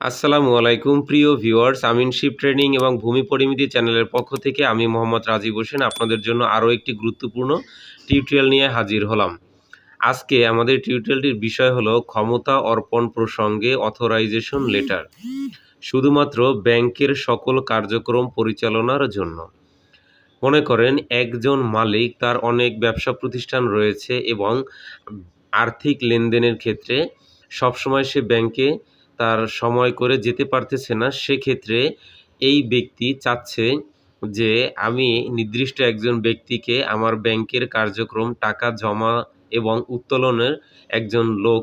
আসসালামু আলাইকুম, প্রিয় ভিউয়ার্স। আমিনশিপ ট্রেনিং এবং ভূমি পরিমিতি চ্যানেলের পক্ষ থেকে আমি মোহাম্মদ রাজীব হোসেন আপনাদের জন্য আরও একটি গুরুত্বপূর্ণ টিউটোরিয়াল নিয়ে হাজির হলাম। আজকে আমাদের টিউটোরিয়ালটির বিষয় হলো ক্ষমতা অর্পণ প্রসঙ্গে অথরাইজেশন লেটার, শুধুমাত্র ব্যাংকের সকল কার্যক্রম পরিচালনার জন্য। মনে করেন, একজন মালিক তার অনেক ব্যবসা প্রতিষ্ঠান রয়েছে এবং আর্থিক লেনদেনের ক্ষেত্রে সবসময় সে ব্যাংকে তার সময় করে যেতে পারতেছে না, সেক্ষেত্রে এই ব্যক্তি চাচ্ছে যে আমি নির্দিষ্ট একজন ব্যক্তিকে আমার ব্যাংকের কার্যক্রম, টাকা জমা এবং উত্তোলনের একজন লোক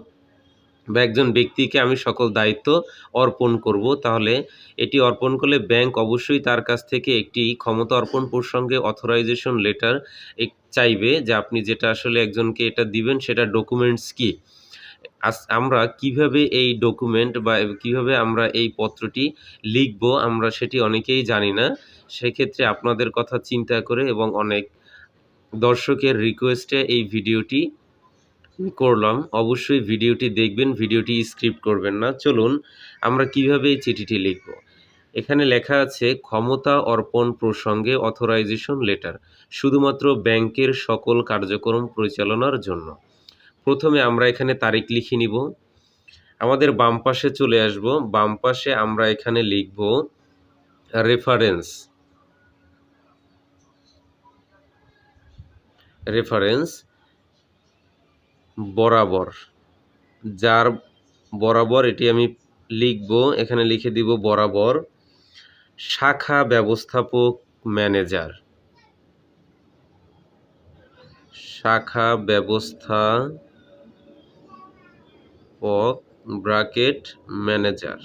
বা একজন ব্যক্তিকে আমি সকল দায়িত্ব অর্পণ করব। তাহলে এটি অর্পণ করলে ব্যাংক অবশ্যই তার কাছ থেকে একটি ক্ষমতা অর্পণ প্রসঙ্গে অথরাইজেশন লেটার চাইবে যে আপনি যেটা আসলে একজনকে এটা দিবেন, সেটা ডকুমেন্টস কি? আজ আমরা কীভাবে এই ডকুমেন্ট বা কীভাবে আমরা এই পত্রটি লিখব, আমরা সেটি অনেকেই জানি না। সেক্ষেত্রে আপনাদের কথা চিন্তা করে এবং অনেক দর্শকের রিকোয়েস্টে এই ভিডিওটি করলাম। অবশ্যই ভিডিওটি দেখবেন, ভিডিওটি স্ক্রিপ্ট করবেন না। চলুন, আমরা কীভাবে এই চিঠিটি লিখব? এখানে লেখা আছে, ক্ষমতা অর্পণ প্রসঙ্গে অথরাইজেশন লেটার শুধুমাত্র ব্যাংকের সকল কার্যক্রম পরিচালনার জন্য। প্রথমে আমরা এখানে তারিখ লিখে নিব। আমাদের বাম পাশে চলে আসব। বাম পাশে আমরা এখানে লিখব রেফারেন্স রেফারেন্স বরাবর। যার বরাবর এটি আমি লিখব। এখানে লিখে দিব বরাবর শাখা ব্যবস্থাপক ম্যানেজার শাখা ব্যবস্থা পক ব্রাকেট ম্যানেজার।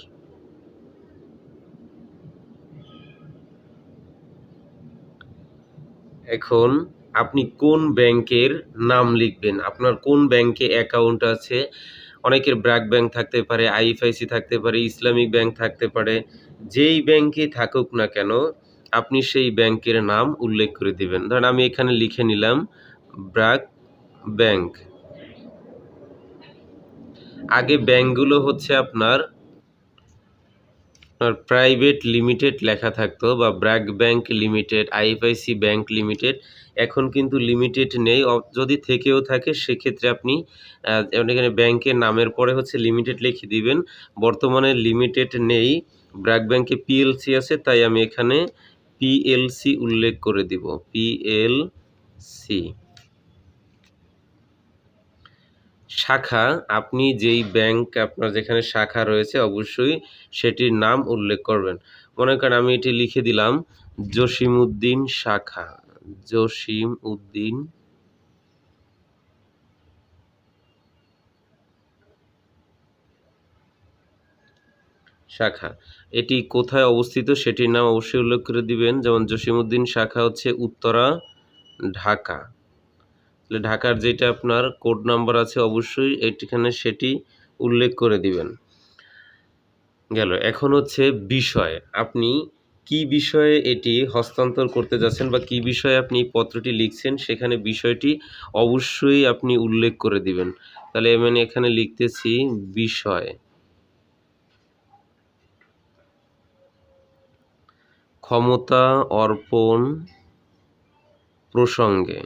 এখন আপনি কোন ব্যাংকের নাম লিখবেন? আপনার কোন ব্যাংকে অ্যাকাউন্ট আছে? অনেকের ব্র্যাক ব্যাংক থাকতে পারে, আইএফআইসি থাকতে পারে, ইসলামিক ব্যাংক থাকতে পারে, যেই ব্যাংকে থাকুক না কেন, আপনি সেই ব্যাংকের নাম উল্লেখ করে দিবেন। ধরেন আমি এখানে লিখে নিলাম ব্র্যাক ব্যাংক। আগে ব্যাংকগুলো হচ্ছে আপনার প্রাইভেট লিমিটেড লেখা থাকতো বা BRAC bank limited IFIC bank limited এখন কিন্তু লিমিটেড নেই। যদি থেকেও থাকে সেক্ষেত্রে আপনি এখানে ব্যাংকের নামের পরে হচ্ছে লিমিটেড লিখে দিবেন। বর্তমানে লিমিটেড নেই। ব্র্যাক ব্যাংকে পিএলসি আছে, তাই আমি এখানে পিএলসি উল্লেখ করে দিব। পিএলসি শাখা, আপনি যেই ব্যাংক আপনার যেখানে শাখা রয়েছে অবশ্যই সেটির নাম উল্লেখ করবেন। মনে করেন আমি এটি লিখে দিলাম জসিম উদ্দিন শাখা। জসিম উদ্দিন শাখা। এটি কোথায় অবস্থিত সেটির নাম অবশ্যই উল্লেখ করে দিবেন। যেমন জসিমউদ্দিন শাখা হচ্ছে উত্তরা, ঢাকা। ঢাকার যেটা আপনার কোড নাম্বার আছে অবশ্যই এটিখানে সেটি উল্লেখ করে দিবেন। গেল, এখন হচ্ছে বিষয়। আপনি কি বিষয়ে এটি হস্তান্তর করতে যাচ্ছেন বা কি বিষয়ে আপনি পত্রটি লিখছেন সেখানে বিষয়টি অবশ্যই আপনি উল্লেখ করে দিবেন। তাহলে আমি এখানে লিখতেছি বিষয়। ক্ষমতা অর্পণ প্রসঙ্গে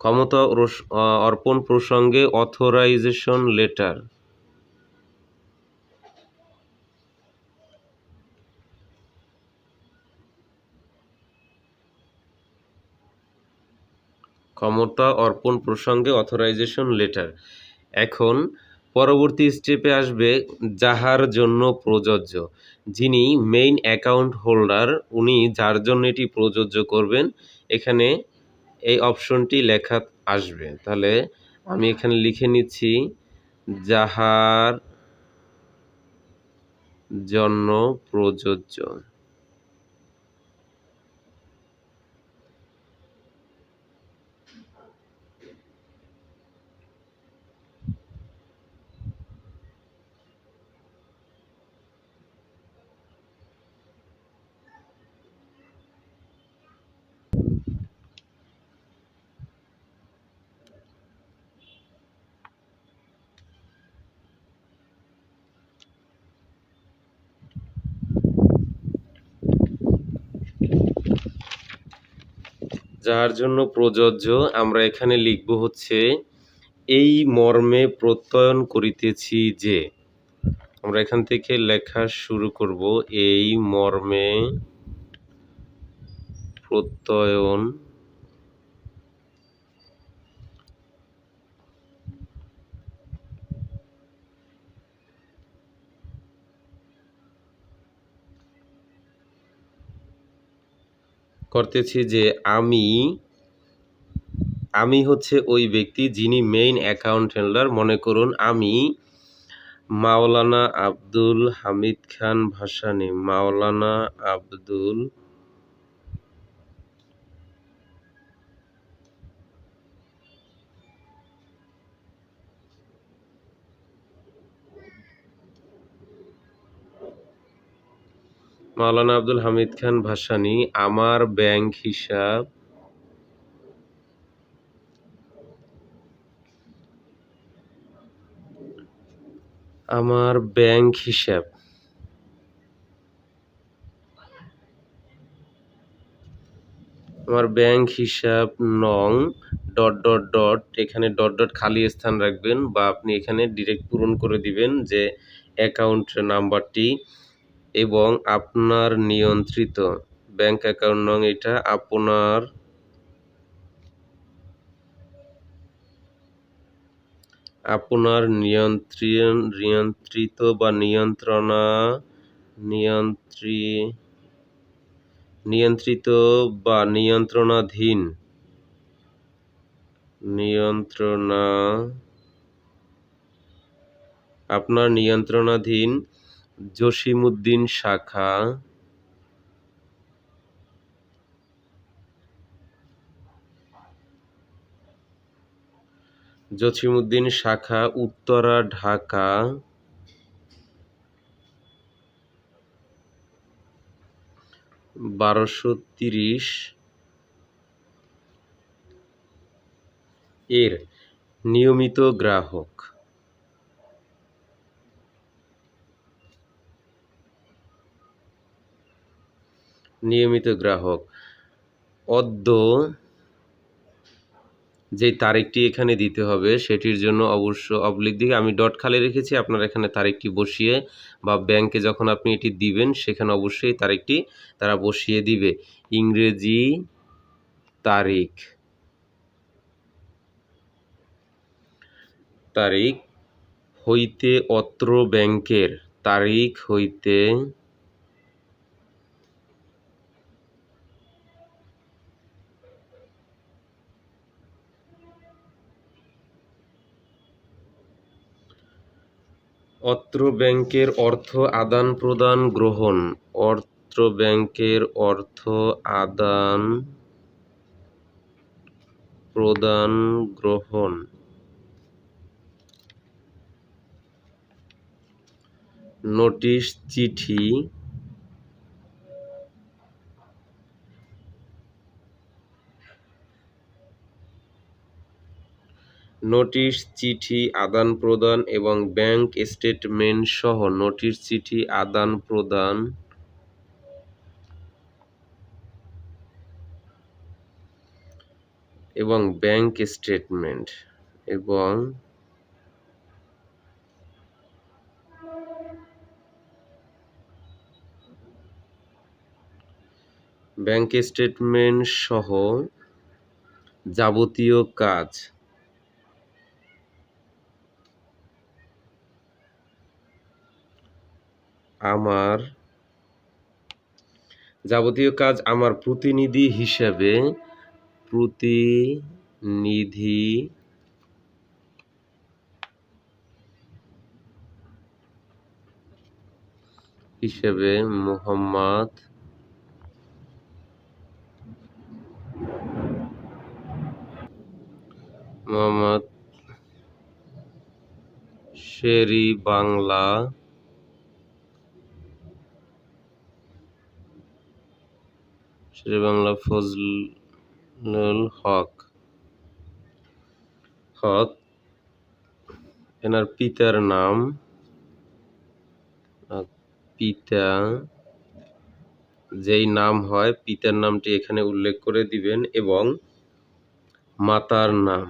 ক্ষমতা অর্পণ প্রসঙ্গে অথরাইজেশন লেটার ক্ষমতা অর্পণ প্রসঙ্গে অথরাইজেশন লেটার এখন পরবর্তী স্টেপে আসবে যাহার জন্য প্রযোজ্য। যিনি মেইন অ্যাকাউন্ট হোল্ডার উনি যার জন্য এটি প্রযোজ্য করবেন, এখানে এই অপশনটি লেখা আসবে। তাহলে আমি এখানে লিখে নিচ্ছি যাহার জন্য প্রযোজ্য। যার জন্য প্রযোজ্য আমরা এখানে লিখব হচ্ছে, এই মর্মে প্রত্যয়ন করিতেছি যে। আমরা এখান থেকে লেখা শুরু করব, এই মর্মে প্রত্যয়ন করতেছি যে আমি আমি হচ্ছে ওই ব্যক্তি যিনি মেইন অ্যাকাউন্ট হ্যান্ডলার মনে করুন আমি মাওলানা আব্দুল হামিদ খান ভাসানি। মাওলানা আব্দুল মাওলানা আব্দুল হামিদ খান ভাসানী, আমার ব্যাংক হিসাব। আমার ব্যাংক হিসাব। আমার ব্যাংক হিসাব নং ডট ডট ডট, এখানে ডট ডট খালি স্থান রাখবেন বা আপনি এখানে ডিরেক্ট পূরণ করে দিবেন যে অ্যাকাউন্ট নাম্বারটি এবং আপনার নিয়ন্ত্রিত ব্যাংক অ্যাকাউন্ট নং এটা আপনার আপনার নিয়ন্ত্রণ নিয়ন্ত্রিত বা নিয়ন্ত্রণা, নিয়ন্ত্রী, নিয়ন্ত্রিত বা নিয়ন্ত্রণাধীন, নিয়ন্ত্রণা, আপনার নিয়ন্ত্রণাধীন জসিমউদ্দিন শাখা জসিমউদ্দিন শাখা উত্তরা ঢাকা। বারোশো তিরিশ এর নিয়মিত গ্রাহক। নিয়মিত গ্রাহক। অদ্য যে তারিখটি এখানে দিতে হবে, সেটির জন্য অবশ্য অবলিক দিকে আমি ডট খালি রেখেছি, আপনার এখানে তারিখটি বসিয়ে বা ব্যাংকে যখন আপনি এটি দিবেন, সেখানে অবশ্যই তারিখটি তারা বসিয়ে দিবে। ইংরেজি তারিখ। তারিখ হইতে অত্র ব্যাংকের তারিখ হইতে অত্র ব্যাংকের অর্থ আদান প্রদান গ্রহণ। অত্র ব্যাংকের অর্থ আদান প্রদান গ্রহণ। নোটিশ চিঠি নোটিশ, চিঠি, আদান প্রদান এবং ব্যাংক স্টেটমেন্ট সহ নোটিশ, চিঠি, আদান প্রদান। এবং ব্যাংক স্টেটমেন্ট এবং ব্যাংক স্টেটমেন্ট সহ যাবতীয় কাজ। আমার যাবতীয় কাজ আমার প্রতিনিধি হিসেবে প্রতিনিধি হিসেবে মোহাম্মদ মোহাম্মদ শেরি বাংলা শেরি বাংলা ফজলুল হক। হক, এনার পিতার নাম পিতা, যেই নাম হয়, পিতার নামটি এখানে উল্লেখ করে দিবেন এবং মাতার নাম।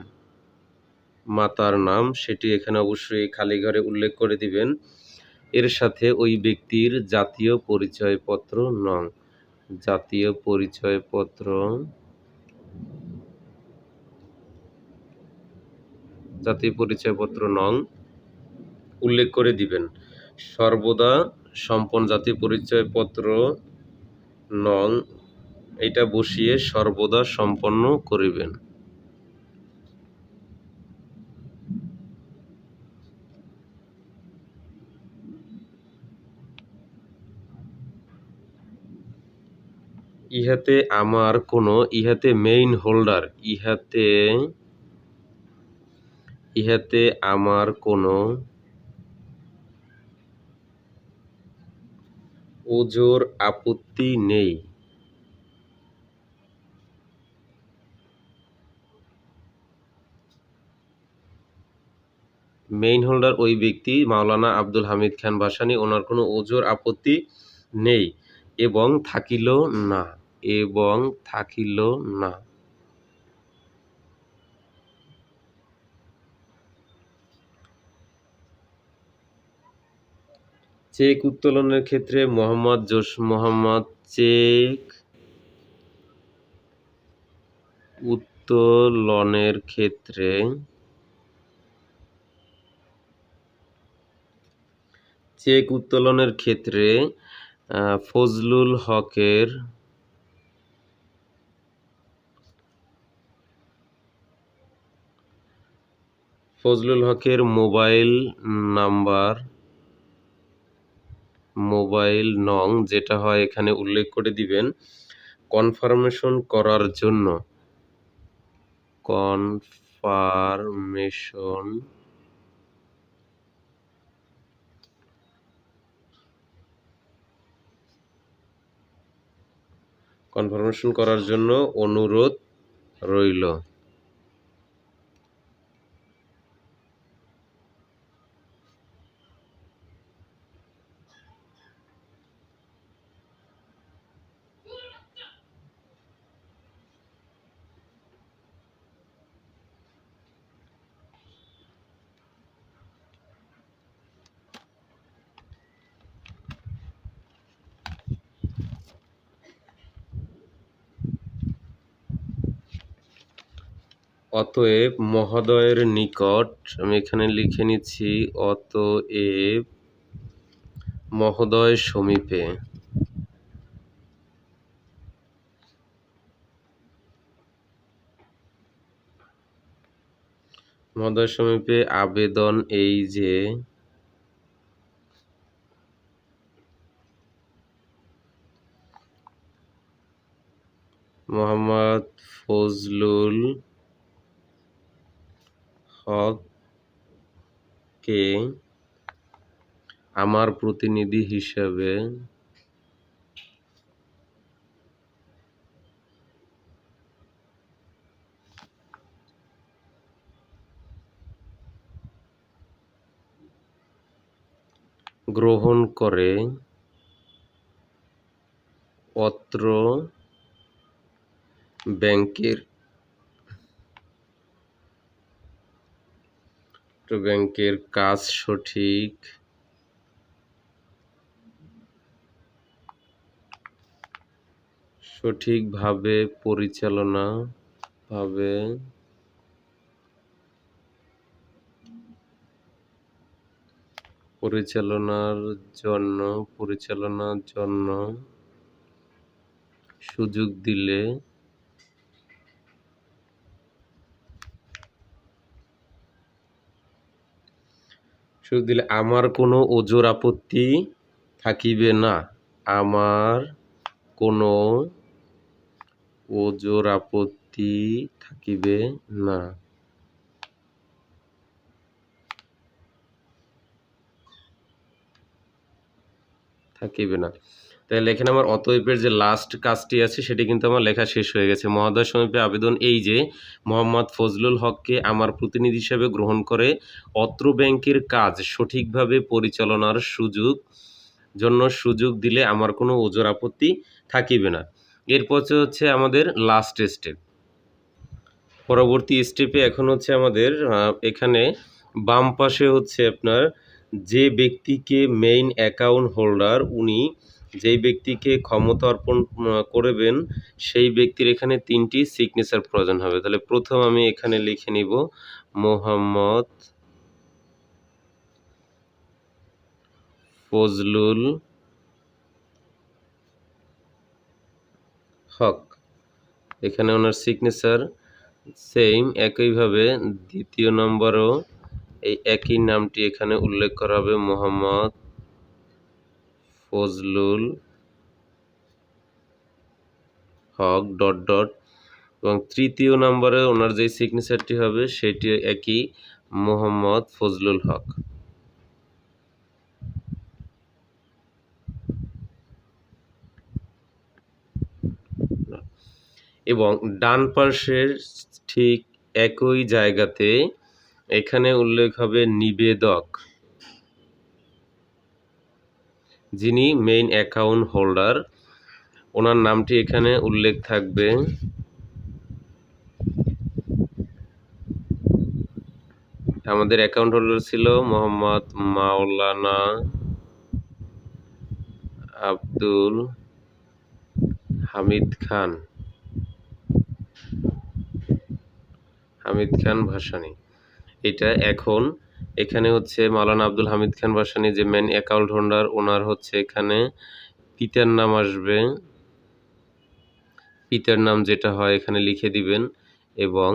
মাতার নাম, সেটি এখানে অবশ্যই খালি ঘরে উল্লেখ করে দিবেন। এর সাথে ওই ব্যক্তির জাতীয় পরিচয়পত্র নং জাতীয় পরিচয়পত্র। জাতীয় পরিচয়পত্র নং উল্লেখ করে দিবেন। সর্বদা সম্পন্ন জাতীয় পরিচয়পত্র নং এটা বসিয়ে সর্বদা সম্পন্ন করিবেন। ইহাতে আমার কোনো, ইহাতে মেইন হোল্ডার ইহাতে ইহাতে আমার কোনো ওজোর আপত্তি নেই। মেইন হোল্ডার ওই ব্যক্তি, মাওলানা আব্দুল হামিদ খান ভাসানী ওনার কোনো ওজোর আপত্তি নেই এবং থাকিল না। এবং থাকিল না। চেক উত্তোলনের ক্ষেত্রে মোহাম্মদ জোস মোহাম্মদ চেক উত্তোলনের ক্ষেত্রে চেক উত্তোলনের ক্ষেত্রে ফজলুল হকের ফজলুল হকের মোবাইল নাম্বার, মোবাইল নং যেটা হয় এখানে উল্লেখ করে দিবেন, কনফার্মেশন করার জন্য। কনফার্মেশন কনফার্মেশন করার জন্য অনুরোধ রইল। অতএব মহোদয়ের নিকট, আমি এখানে লিখে নিচ্ছি, অতএব মহোদয় সমীপে। মহোদয় সমীপে আবেদন এই যে, মোহাম্মদ ফজলুল হককে আমার প্রতিনিধি হিসাবে গ্রহণ করে অত্র ব্যাংকের অত্র ব্যাংকের কাজ সঠিক? সঠিকভাবে পরিচালনা ভাবে পরিচালনার জন্য পরিচালনার জন্য সুযোগ দিলে সুযোগ দিলে আমার কোনো ওজোর আপত্তি থাকিবে না। আমার কোনো ওজোর আপত্তি থাকিবে না। থাকিবে না। তাহলে এখানে আমার অতএবের যে লাস্ট কাজটি আছে, সেটি কিন্তু আমার লেখা শেষ হয়ে গেছে। মহোদয় সমীপে আবেদন এই যে, মোহাম্মদ ফজলুল হককে আমার প্রতিনিধি হিসেবে গ্রহণ করে অত্র ব্যাংকের কাজ সঠিকভাবে পরিচালনার সুযোগ, জন্য সুযোগ দিলে আমার কোনো ওজোর আপত্তি থাকিবে না। এরপর হচ্ছে আমাদের লাস্ট স্টেপ পরবর্তী স্টেপে এখন হচ্ছে আমাদের এখানে বাম পাশে হচ্ছে আপনার যে ব্যক্তিকে মেইন অ্যাকাউন্ট হোল্ডার উনি যেই ব্যক্তিকে ক্ষমতা অর্পণ করবেন, সেই ব্যক্তির এখানে তিনটি সিগনেচার প্রয়োজন হবে। তাহলে প্রথম আমি এখানে লিখে নিব, মোহাম্মদ ফজলুল হক। এখানে ওনার সিগনেচার সেম একইভাবে দ্বিতীয় নম্বরও এই একই নামটি এখানে উল্লেখ করা হবে, মোহাম্মদ ফজলুল হক ডট ডট এবং তৃতীয় নম্বরে ওনার যে সিগনেচারটি হবে, সেটি একই মোহাম্মদ ফজলুল হক। এবং ডান পার্শ্বের ঠিক একই জায়গাতে এখানে উল্লেখ হবে নিবেদক। যিনি মেইন অ্যাকাউন্ট হোল্ডার ওনার নামটি এখানে উল্লেখ থাকবে। আমাদের অ্যাকাউন্ট হোল্ডার ছিল মোহাম্মদ মাওলানা আব্দুল হামিদ খান। হামিদ খান ভাসানী। এটা এখন এখানে হচ্ছে মাওলানা আব্দুল হামিদ খান ভাসানী যে মেন অ্যাকাউন্ট হোল্ডার ওনার হচ্ছে এখানে পিতার নাম আসবে। পিতার নাম যেটা হয় এখানে লিখে দিবেন এবং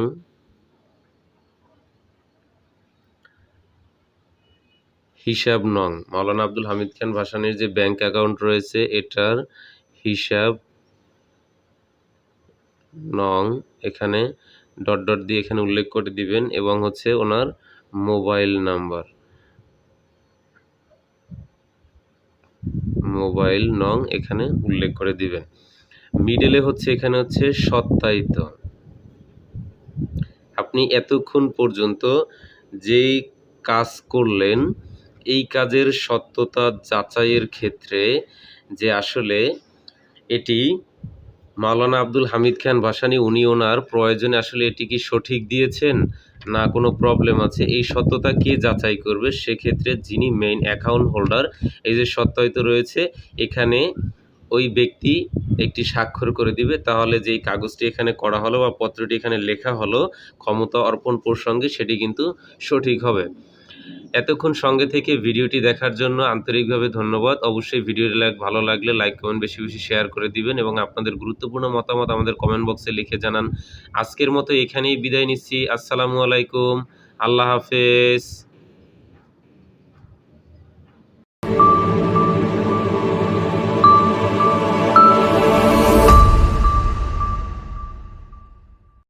হিসাব নং। মাওলানা আব্দুল হামিদ খান ভাসানীর যে ব্যাংক অ্যাকাউন্ট রয়েছে, এটার হিসাব নং এখানে ডট ডট দিয়ে এখানে উল্লেখ করে দিবেন এবং হচ্ছে ওনার মোবাইল নাম্বার। মোবাইল নং এখানে উল্লেখ করে দিবেন। মিডলে হচ্ছে, এখানে হচ্ছে সত্যায়িত। আপনি এতক্ষণ পর্যন্ত যেই কাজ করলেন, এই কাজের সত্যতা যাচাইয়ের ক্ষেত্রে যে আসলে এটি মাওলানা আব্দুল হামিদ খান ভাসানী, উনি ওনার প্রয়োজনে আসলে এটি কি সঠিক দিয়েছেন? না কোনো প্রবলেম আছে। এই সত্যতা কে যাচাই করবে? সেক্ষেত্রে যিনি মেইন অ্যাকাউন্ট হোল্ডার এই যে সত্যায়িত রয়েছে, এখানে ওই ব্যক্তি একটি স্বাক্ষর করে দিবে। তাহলে যেই কাগজটি এখানে করা হলো বা পত্রটি এখানে লেখা হলো, ক্ষমতা অর্পণ প্রসঙ্গে সেটি কিন্তু সঠিক হবে। এতক্ষণ সঙ্গে থেকে ভিডিওটি দেখার জন্য আন্তরিকভাবে ধন্যবাদ। অবশ্যই ভিডিওটি লাইক ভালো লাগলে লাইক কমেন্ট বেশি বেশি শেয়ার করে দিবেন এবং আপনাদের গুরুত্বপূর্ণ মতামত আমাদের কমেন্ট বক্সে লিখে জানান। আজকের মতো এখানেই বিদায় নিচ্ছি। আসসালামু আলাইকুম। আল্লাহ হাফেজ।